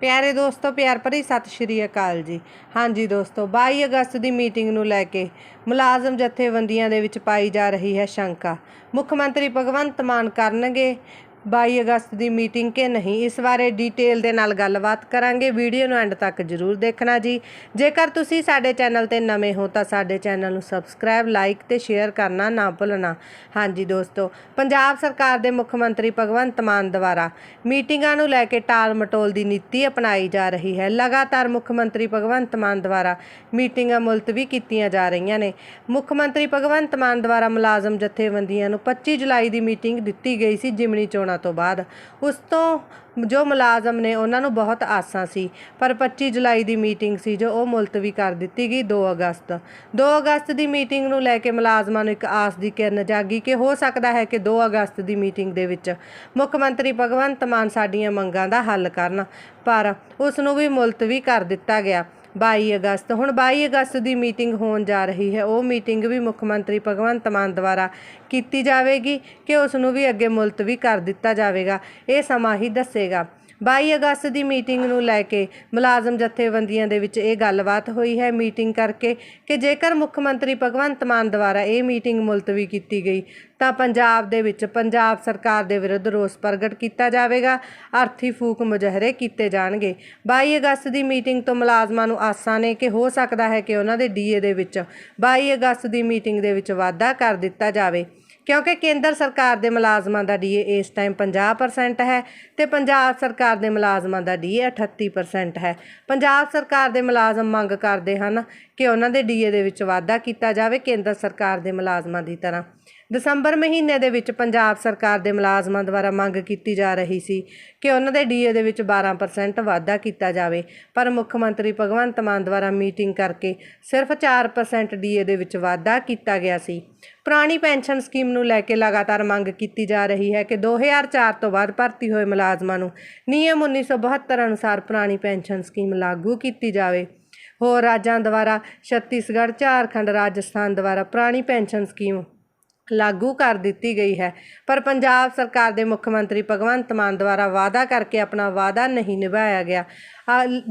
ਪਿਆਰੇ ਦੋਸਤੋ, ਪਿਆਰ ਭਰੀ ਸਤਿ ਸ਼੍ਰੀ ਅਕਾਲ ਜੀ। ਹਾਂਜੀ ਦੋਸਤੋ 22 ਅਗਸਤ ਦੀ ਮੀਟਿੰਗ ਨੂੰ ਲੈ ਕੇ ਮੁਲਾਜ਼ਮ ਜਥੇਬੰਦੀਆਂ ਦੇ ਵਿੱਚ ਪਾਈ ਜਾ ਰਹੀ ਹੈ ਸ਼ੰਕਾ। ਮੁੱਖ ਮੰਤਰੀ ਭਗਵੰਤ ਮਾਨ ਕਰਨਗੇ। 22 ਅਗਸਤ ਦੀ ਮੀਟਿੰਗ ਕਿ ਨਹੀਂ, ਇਸ ਬਾਰੇ ਡਿਟੇਲ ਦੇ ਨਾਲ ਗੱਲਬਾਤ ਕਰਾਂਗੇ। ਵੀਡੀਓ ਨੂੰ ਐਂਡ ਤੱਕ ਜਰੂਰ ਦੇਖਣਾ ਜੀ। ਜੇਕਰ ਤੁਸੀਂ ਸਾਡੇ ਚੈਨਲ ਤੇ ਨਵੇਂ ਹੋ, ਤਾਂ ਸਾਡੇ ਚੈਨਲ ਨੂੰ ਸਬਸਕ੍ਰਾਈਬ ਲਾਈਕ ਤੇ ਸ਼ੇਅਰ ਕਰਨਾ ਨਾ ਭੁੱਲਣਾ। ਹਾਂਜੀ ਦੋਸਤੋ, ਪੰਜਾਬ ਸਰਕਾਰ ਦੇ ਮੁੱਖ ਮੰਤਰੀ ਭਗਵੰਤ ਮਾਨ ਦੁਆਰਾ ਮੀਟਿੰਗਾਂ ਨੂੰ ਲੈ ਕੇ ਟਾਲ ਮਟੋਲ ਦੀ ਨੀਤੀ ਅਪਣਾਈ ਜਾ ਰਹੀ ਹੈ। ਲਗਾਤਾਰ ਮੁੱਖ ਮੰਤਰੀ ਭਗਵੰਤ ਮਾਨ ਦੁਆਰਾ ਮੀਟਿੰਗਾਂ ਮੁਲਤਵੀ ਕੀਤੀਆਂ ਜਾ ਰਹੀਆਂ ਨੇ। ਮੁੱਖ ਮੰਤਰੀ ਭਗਵੰਤ ਮਾਨ ਦੁਆਰਾ ਮੁਲਾਜ਼ਮ ਜਥੇਬੰਦੀਆਂ ਨੂੰ 25 ਜੁਲਾਈ ਦੀ ਮੀਟਿੰਗ ਦਿੱਤੀ ਗਈ ਸੀ, ਜਿਮਨੀ ਚੋਣਾਂ ਤੋਂ ਬਾਅਦ ਉਸ ਤੋਂ ਜੋ ਮੁਲਾਜ਼ਮ ਨੇ ਉਹਨਾਂ ਨੂੰ ਬਹੁਤ ਆਸਾਂ ਸੀ। ਪਰ 25 ਜੁਲਾਈ ਦੀ ਮੀਟਿੰਗ ਸੀ ਜੋ ਉਹ ਮੁਲਤਵੀ ਕਰ ਦਿੱਤੀ ਗਈ 2 ਅਗਸਤ। 2 ਅਗਸਤ ਦੀ ਮੀਟਿੰਗ ਨੂੰ ਲੈ ਕੇ ਮੁਲਾਜ਼ਮਾਂ ਨੂੰ ਇੱਕ ਆਸ ਦੀ ਕਿਰਨ ਜਾਗੀ ਕਿ ਹੋ ਸਕਦਾ ਹੈ ਕਿ 2 ਅਗਸਤ ਦੀ ਮੀਟਿੰਗ ਦੇ ਵਿੱਚ ਮੁੱਖ ਮੰਤਰੀ ਭਗਵੰਤ ਮਾਨ ਸਾਡੀਆਂ ਮੰਗਾਂ ਦਾ ਹੱਲ ਕਰਨ। ਪਰ ਉਸ ਨੂੰ ਵੀ ਮੁਲਤਵੀ ਕਰ ਦਿੱਤਾ ਗਿਆ। 22 ਅਗਸਤ। ਹੁਣ 22 ਅਗਸਤ ਦੀ ਮੀਟਿੰਗ ਹੋਣ ਜਾ ਰਹੀ ਹੈ। ਉਹ ਮੀਟਿੰਗ ਵੀ ਮੁੱਖ ਮੰਤਰੀ ਭਗਵੰਤ ਮਾਨ ਦੁਆਰਾ ਕੀਤੀ ਜਾਵੇਗੀ ਕਿ ਉਸ ਨੂੰ ਵੀ ਅੱਗੇ ਮੁਲਤਵੀ ਕਰ ਦਿੱਤਾ ਜਾਵੇਗਾ। ਇਹ ਸਮਾਂ ਹੀ ਦੱਸੇਗਾ। 22 ਅਗਸਤ ਦੀ ਮੀਟਿੰਗ ਨੂੰ ਲੈ ਕੇ ਮੁਲਾਜ਼ਮ ਜਥੇਬੰਦੀਆਂ ਦੇ ਵਿੱਚ ਇਹ ਗੱਲਬਾਤ ਹੋਈ ਹੈ। ਮੀਟਿੰਗ ਕਰਕੇ ਕਿ ਜੇਕਰ ਮੁੱਖ ਮੰਤਰੀ ਭਗਵੰਤ ਮਾਨ ਦੁਆਰਾ ਇਹ ਮੀਟਿੰਗ ਮੁਲਤਵੀ ਕੀਤੀ ਗਈ, ਤਾਂ ਪੰਜਾਬ ਦੇ ਵਿੱਚ ਪੰਜਾਬ ਸਰਕਾਰ ਦੇ ਵਿਰੁੱਧ ਰੋਸ ਪ੍ਰਗਟ ਕੀਤਾ ਜਾਵੇਗਾ। ਅਰਥੀ ਫੂਕ ਮੁਜ਼ਾਹਰੇ ਕੀਤੇ ਜਾਣਗੇ। 22 ਅਗਸਤ ਦੀ ਮੀਟਿੰਗ ਤੋਂ ਮੁਲਾਜ਼ਮਾਂ ਨੂੰ ਆਸਾਂ ਨੇ ਕਿ ਹੋ ਸਕਦਾ ਹੈ ਕਿ ਉਹਨਾਂ ਦੇ ਡੀਏ ਦੇ ਵਿੱਚ 22 ਅਗਸਤ ਦੀ ਮੀਟਿੰਗ ਦੇ ਵਿੱਚ ਵਾਧਾ ਕਰ ਦਿੱਤਾ ਜਾਵੇ। ਕਿਉਂਕਿ ਕੇਂਦਰ ਸਰਕਾਰ ਦੇ ਮੁਲਾਜ਼ਮਾਂ ਦਾ ਡੀਏ ਇਸ ਟਾਈਮ 50% ਹੈ ਤੇ ਪੰਜਾਬ ਸਰਕਾਰ ਦੇ ਮੁਲਾਜ਼ਮਾਂ ਦਾ ਡੀਏ 38% ਹੈ। ਪੰਜਾਬ ਸਰਕਾਰ ਦੇ ਮੁਲਾਜ਼ਮ ਮੰਗ ਕਰਦੇ ਹਨ ਕਿ ਉਹਨਾਂ ਦੇ ਡੀਏ ਦੇ ਵਿੱਚ ਵਾਧਾ ਕੀਤਾ ਜਾਵੇ ਕੇਂਦਰ ਸਰਕਾਰ ਦੇ ਮੁਲਾਜ਼ਮਾਂ ਦੀ ਤਰ੍ਹਾਂ। ਦਸੰਬਰ ਮਹੀਨੇ ਦੇ ਵਿੱਚ ਪੰਜਾਬ ਸਰਕਾਰ ਦੇ ਮੁਲਾਜ਼ਮਾਂ ਦੁਆਰਾ ਮੰਗ ਕੀਤੀ ਜਾ ਰਹੀ ਸੀ ਕਿ ਉਹਨਾਂ ਦੇ ਡੀਏ ਦੇ ਵਿੱਚ 12% ਵਾਧਾ ਕੀਤਾ ਜਾਵੇ, ਪਰ ਮੁੱਖ ਮੰਤਰੀ ਭਗਵੰਤ ਮਾਨ ਦੁਆਰਾ ਮੀਟਿੰਗ ਕਰਕੇ ਸਿਰਫ 4% ਡੀਏ ਦੇ ਵਿੱਚ ਵਾਧਾ ਕੀਤਾ ਗਿਆ ਸੀ। ਪੁਰਾਣੀ ਪੈਨਸ਼ਨ ਸਕੀਮ ਨੂੰ ਲੈ ਕੇ ਲਗਾਤਾਰ ਮੰਗ ਕੀਤੀ ਜਾ ਰਹੀ ਹੈ ਕਿ 2004 ਤੋਂ ਬਾਅਦ ਭਰਤੀ ਹੋਏ ਮੁਲਾਜ਼ਮਾਂ ਨੂੰ ਨਿਯਮ 1972 ਅਨੁਸਾਰ ਪੁਰਾਣੀ ਪੈਨਸ਼ਨ ਸਕੀਮ ਲਾਗੂ ਕੀਤੀ ਜਾਵੇ। ਹੋਰ ਰਾਜਾਂ ਦੁਆਰਾ ਛੱਤੀਸਗੜ੍ਹ, ਝਾਰਖੰਡ, ਰਾਜਸਥਾਨ ਦੁਆਰਾ ਪੁਰਾਣੀ ਪੈਨਸ਼ਨ ਸਕੀਮ ਲਾਗੂ ਕਰ ਦਿੱਤੀ ਗਈ ਹੈ। ਪਰ ਪੰਜਾਬ ਸਰਕਾਰ ਦੇ ਮੁੱਖ ਮੰਤਰੀ ਭਗਵੰਤ ਮਾਨ ਦੁਆਰਾ ਵਾਅਦਾ ਕਰਕੇ ਆਪਣਾ ਵਾਅਦਾ ਨਹੀਂ ਨਿਭਾਇਆ ਗਿਆ।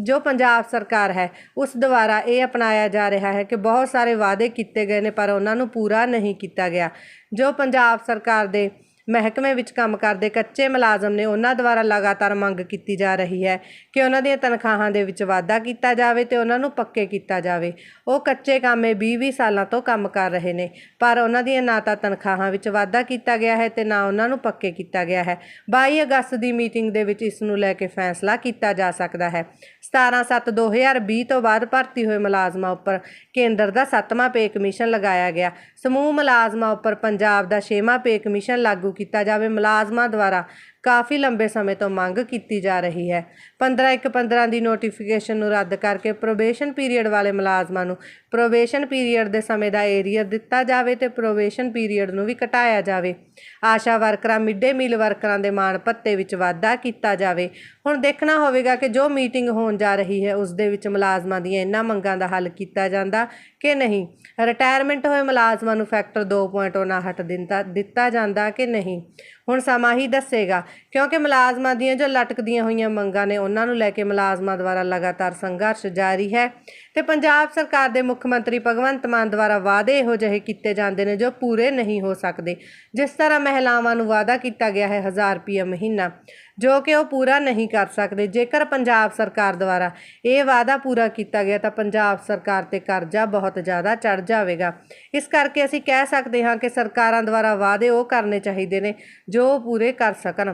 ਜੋ ਪੰਜਾਬ ਸਰਕਾਰ ਹੈ, ਉਸ ਦੁਆਰਾ ਇਹ ਅਪਣਾਇਆ ਜਾ ਰਿਹਾ ਹੈ ਕਿ ਬਹੁਤ ਸਾਰੇ ਵਾਅਦੇ ਕੀਤੇ ਗਏ ਨੇ, ਪਰ ਉਹਨਾਂ ਨੂੰ ਪੂਰਾ ਨਹੀਂ ਕੀਤਾ ਗਿਆ। ਜੋ ਪੰਜਾਬ ਸਰਕਾਰ ਦੇ ਮਹਿਕਮੇ ਵਿੱਚ ਕੰਮ ਕਰਦੇ ਕੱਚੇ ਮੁਲਾਜ਼ਮ ਨੇ ਉਹਨਾਂ ਦੁਆਰਾ ਲਗਾਤਾਰ ਮੰਗ ਕੀਤੀ ਜਾ ਰਹੀ ਹੈ ਕਿ ਉਹਨਾਂ ਦੀਆਂ ਤਨਖਾਹਾਂ ਦੇ ਵਿੱਚ ਵਾਧਾ ਕੀਤਾ ਜਾਵੇ ਤੇ ਉਹਨਾਂ ਨੂੰ ਪੱਕੇ ਕੀਤਾ ਜਾਵੇ। ਉਹ ਕੱਚੇ ਕਾਮੇ 20-20 ਸਾਲਾਂ ਤੋਂ ਕੰਮ ਕਰ ਰਹੇ ਨੇ, ਪਰ ਉਹਨਾਂ ਦੀਆਂ ਨਾ ਤਾਂ ਤਨਖਾਹਾਂ ਵਿੱਚ ਵਾਧਾ ਕੀਤਾ ਗਿਆ ਹੈ ਤੇ ਨਾ ਉਹਨਾਂ ਨੂੰ ਪੱਕੇ ਕੀਤਾ ਗਿਆ ਹੈ। 22 ਅਗਸਤ ਦੀ ਮੀਟਿੰਗ ਦੇ ਵਿੱਚ ਇਸ ਨੂੰ ਲੈ ਕੇ ਫੈਸਲਾ ਕੀਤਾ ਜਾ ਸਕਦਾ ਹੈ। 17/7/2020 ਤੋਂ ਬਾਅਦ ਭਰਤੀ ਹੋਏ ਮੁਲਾਜ਼ਮਾਂ ਉੱਪਰ ਕੇਂਦਰ ਦਾ 7ਵਾਂ ਪੇ ਕਮਿਸ਼ਨ ਲਗਾਇਆ ਗਿਆ। ਸਮੂਹ ਮੁਲਾਜ਼ਮਾਂ ਉੱਪਰ ਪੰਜਾਬ ਦਾ 6ਵਾਂ ਪੇ ਕਮਿਸ਼ਨ ਲਾਗੂ ਕੀਤਾ ਜਾਵੇ ਮੁਲਾਜ਼ਮਾਂ ਦੁਆਰਾ। ਕਾਫੀ ਲੰਬੇ ਸਮੇਂ ਤੋਂ ਮੰਗ ਕੀਤੀ ਜਾ ਰਹੀ ਹੈ। 15 ਇੱਕ 15 ਦੀ ਨੋਟੀਫਿਕੇਸ਼ਨ ਨੂੰ ਰੱਦ ਕਰਕੇ ਪ੍ਰੋਬੇਸ਼ਨ ਪੀਰੀਅਡ ਵਾਲੇ ਮੁਲਾਜ਼ਮਾਂ ਨੂੰ ਪ੍ਰੋਬੇਸ਼ਨ ਪੀਰੀਅਡ ਦੇ ਸਮੇਂ ਦਾ ਏਰੀਆ ਦਿੱਤਾ ਜਾਵੇ ਤੇ ਪ੍ਰੋਬੇਸ਼ਨ ਪੀਰੀਅਡ ਨੂੰ ਵੀ ਘਟਾਇਆ ਜਾਵੇ। ਆਸ਼ਾ ਵਰਕਰਾਂ, ਮਿੱਡੇ ਮੀਲ ਵਰਕਰਾਂ ਦੇ ਮਾਣ ਭੱਤੇ ਵਿੱਚ ਵਾਧਾ ਕੀਤਾ ਜਾਵੇ। ਹੁਣ ਦੇਖਣਾ ਹੋਵੇਗਾ ਕਿ ਜੋ ਮੀਟਿੰਗ ਹੋਣ ਜਾ ਰਹੀ ਹੈ, ਉਸ ਦੇ ਵਿੱਚ ਮੁਲਾਜ਼ਮਾਂ ਦੀਆਂ ਇਹਨਾਂ ਮੰਗਾਂ ਦਾ ਹੱਲ ਕੀਤਾ ਜਾਂਦਾ ਕਿ ਨਹੀਂ? ਰਿਟਾਇਰਮੈਂਟ ਹੋਏ ਮੁਲਾਜ਼ਮਾਂ ਨੂੰ ਫੈਕਟਰ 2.59 ਦਿੰਦਾ, ਦਿੱਤਾ ਜਾਂਦਾ ਕਿ ਨਹੀਂ? ਹੁਣ ਸਮਾਂ ਹੀ ਦੱਸੇਗਾ। ਕਿਉਂਕਿ ਮੁਲਾਜ਼ਮਾਂ ਦੀਆਂ ਜੋ ਲਟਕਦੀਆਂ ਹੋਈਆਂ ਮੰਗਾਂ ਨੇ, ਉਹਨਾਂ ਨੂੰ ਲੈ ਕੇ ਮੁਲਾਜ਼ਮਾਂ ਦੁਆਰਾ ਲਗਾਤਾਰ ਸੰਘਰਸ਼ ਜਾਰੀ ਹੈ। ਤੇ ਪੰਜਾਬ ਸਰਕਾਰ ਦੇ ਮੁੱਖ ਮੰਤਰੀ ਭਗਵੰਤ ਮਾਨ ਦੁਆਰਾ ਵਾਅਦੇ ਇਹੋ ਜਿਹੇ ਕੀਤੇ ਜਾਂਦੇ ਨੇ ਜੋ ਪੂਰੇ ਨਹੀਂ ਹੋ ਸਕਦੇ। ਜਿਸ ਤਰ੍ਹਾਂ ਮਹਿਲਾਵਾਂ ਨੂੰ ਵਾਅਦਾ ਕੀਤਾ ਗਿਆ ਹੈ 1000 ਰੁਪਏ ਮਹੀਨਾ, ਜੋ ਕਿ ਉਹ ਪੂਰਾ ਨਹੀਂ ਕਰ ਸਕਦੇ। ਜੇਕਰ ਪੰਜਾਬ ਸਰਕਾਰ ਦੁਆਰਾ ਇਹ ਵਾਅਦਾ ਪੂਰਾ ਕੀਤਾ ਗਿਆ ਤਾਂ ਪੰਜਾਬ ਸਰਕਾਰ ਤੇ ਕਰਜ਼ਾ ਬਹੁਤ ਜ਼ਿਆਦਾ ਚੜ ਜਾਵੇਗਾ। ਇਸ ਕਰਕੇ ਅਸੀਂ ਕਹਿ ਸਕਦੇ ਹਾਂ ਕਿ ਸਰਕਾਰਾਂ ਦੁਆਰਾ ਵਾਅਦੇ ਉਹ ਕਰਨੇ ਚਾਹੀਦੇ ਨੇ ਜੋ ਉਹ ਪੂਰੇ ਕਰ ਸਕਣ।